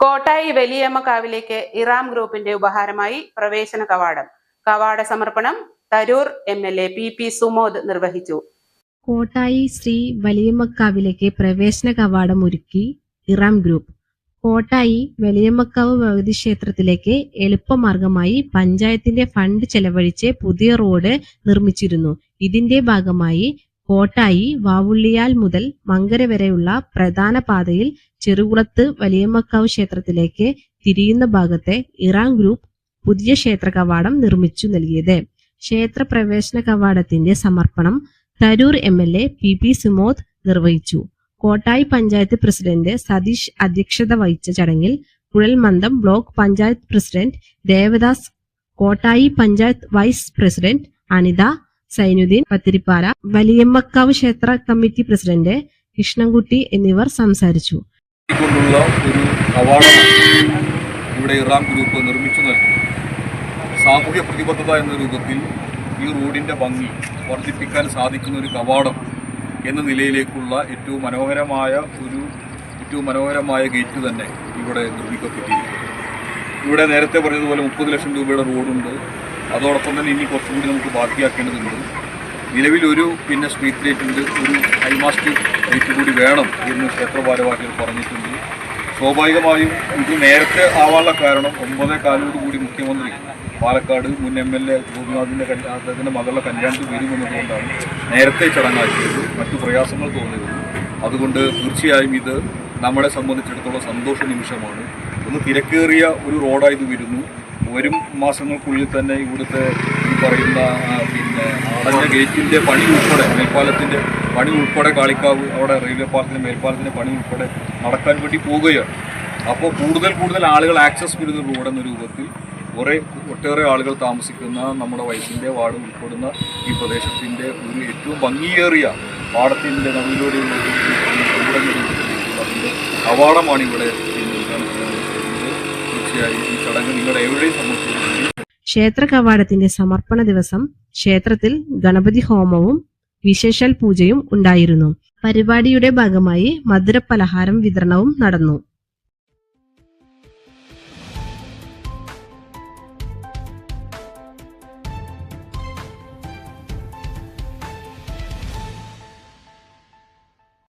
കോട്ടായി വലിയമ്മ കാവിലേക്ക് ഇറാം ഗ്രൂപ്പിന്റെ ഉപഹാരമായി പ്രവേശന കവാടം. കവാട സമർപ്പണം Tarur M L A P P Sumod നിർവഹിച്ചു. കോട്ടായി ശ്രീ വലിയമ്മക്കാവിലേക്ക് പ്രവേശന കവാടം ഒരുക്കി ഇറാം ഗ്രൂപ്പ്. കോട്ടായി വലിയമ്മക്കാവ് ഭഗവതി ക്ഷേത്രത്തിലേക്ക് എളുപ്പമാർഗമായി പഞ്ചായത്തിന്റെ ഫണ്ട് ചെലവഴിച്ച് പുതിയ റോഡ് നിർമ്മിച്ചിരുന്നു. ഇതിന്റെ ഭാഗമായി കോട്ടായി വാവുള്ളിയാൽ മുതൽ മങ്കര വരെയുള്ള പ്രധാന പാതയിൽ ചെറുകുളത്ത് വലിയമ്മക്കാവ് ക്ഷേത്രത്തിലേക്ക് തിരിയുന്ന ഭാഗത്തെ ഇറാം ഗ്രൂപ്പ് പുതിയ ക്ഷേത്ര കവാടം നിർമ്മിച്ചു നൽകിയത്. ക്ഷേത്ര പ്രവേശന കവാടത്തിന്റെ സമർപ്പണം Tharoor M L A P P Sumod നിർവഹിച്ചു. കോട്ടായി പഞ്ചായത്ത് പ്രസിഡന്റ് സതീഷ് അധ്യക്ഷത വഹിച്ച ചടങ്ങിൽ കുഴൽമന്ദം block panchayat president Devadas Kottayi panchayat vice president Anitha Sainudheen Pathirippala Valiyammakkavu ക്ഷേത്ര കമ്മിറ്റി പ്രസിഡന്റ് കൃഷ്ണൻകുട്ടി എന്നിവർ സംസാരിച്ചു. ഒരു അവാർഡ് ഇവിടെ ഇറാം ഗ്രൂപ്പ് നിർമ്മിച്ചു നൽകി. സാമൂഹ്യ പ്രതിബദ്ധത എന്ന രൂപത്തിൽ ഈ റോഡിന്റെ ഭംഗി വർദ്ധിപ്പിക്കാൻ സാധിക്കുന്ന ഒരു കവാടം എന്ന നിലയിലേക്കുള്ള ഏറ്റവും മനോഹരമായ ഒരു ഏറ്റവും മനോഹരമായ ഗേറ്റ് തന്നെ ഇവിടെ നിർമ്മിക്കപ്പെട്ടിരിക്കുന്നു. ഇവിടെ നേരത്തെ പറഞ്ഞതുപോലെ മുപ്പത് ലക്ഷം രൂപയുടെ റോഡുണ്ട്. അതോടൊപ്പം തന്നെ ഇനി കുറച്ചും കൂടി നമുക്ക് ബാക്കിയാക്കേണ്ടതുണ്ട്. നിലവിലൊരു പിന്നെ സ്ട്രീറ്റ് ലൈറ്റ് ഉണ്ട് ഒരു ഹൈമാസ്റ്റ് ലൈറ്റ് കൂടി വേണം എന്ന് ക്ഷേത്ര ഭാരവാഹികൾ പറഞ്ഞിട്ടുണ്ട്. സ്വാഭാവികമായും ഇത് നേരത്തെ ആവാനുള്ള കാരണം ഒമ്പതേ കാലോട് കൂടി മുഖ്യമന്ത്രി പാലക്കാട് മുൻ എം എൽ എ ഗോപിനാഥിന്റെ അദ്ദേഹത്തിന്റെ മകളുടെ കല്യാണത്തിൽ വരുമെന്നതുകൊണ്ടാണ് നേരത്തെ ചടങ്ങാക്കിയത് മറ്റു പ്രയാസങ്ങൾ തോന്നിയത്. അതുകൊണ്ട് തീർച്ചയായും ഇത് നമ്മളെ സംബന്ധിച്ചിടത്തോളം സന്തോഷ നിമിഷമാണ്. ഒന്ന് തിരക്കേറിയ ഒരു റോഡായി ഇത് വരുന്നു. വരും മാസങ്ങൾക്കുള്ളിൽ തന്നെ ഇവിടുത്തെ ഈ പറയുന്ന പിന്നെ അടഞ്ഞ ഗേറ്റിന്റെ പണി ഉൾപ്പെടെ മേൽപ്പാലത്തിന്റെ പണി ഉൾപ്പെടെ കാളിക്കാവ് അവിടെ റെയിൽവേ പാർക്കിന്റെ മേൽപ്പാലത്തിന്റെ പണി ഉൾപ്പെടെ നടക്കാൻ വേണ്ടി പോവുകയാണ് അപ്പോൾ കൂടുതൽ കൂടുതൽ ആളുകൾ ആക്സസ് വരുന്ന റോഡ് എന്ന രൂപത്തിൽ കുറേ ഒട്ടേറെ ആളുകൾ താമസിക്കുന്ന നമ്മുടെ വയസ്സിന്റെ വാർഡ് ഉൾപ്പെടുന്ന ഈ പ്രദേശത്തിന്റെ ഒരു ഏറ്റവും ഭംഗിയേറിയ പാടത്തിന്റെ നടുവിലൂടെയുള്ള അവാർഡമാണ് ഇവിടെ. ഈ ക്ഷേത്ര കവാടത്തിന്റെ സമർപ്പണ ദിവസം ക്ഷേത്രത്തിൽ ഗണപതി ഹോമവും വിശേഷാൽ പൂജയും ഉണ്ടായിരുന്നു. പരിപാടിയുടെ ഭാഗമായി മധുരപലഹാരം വിതരണവും നടന്നു.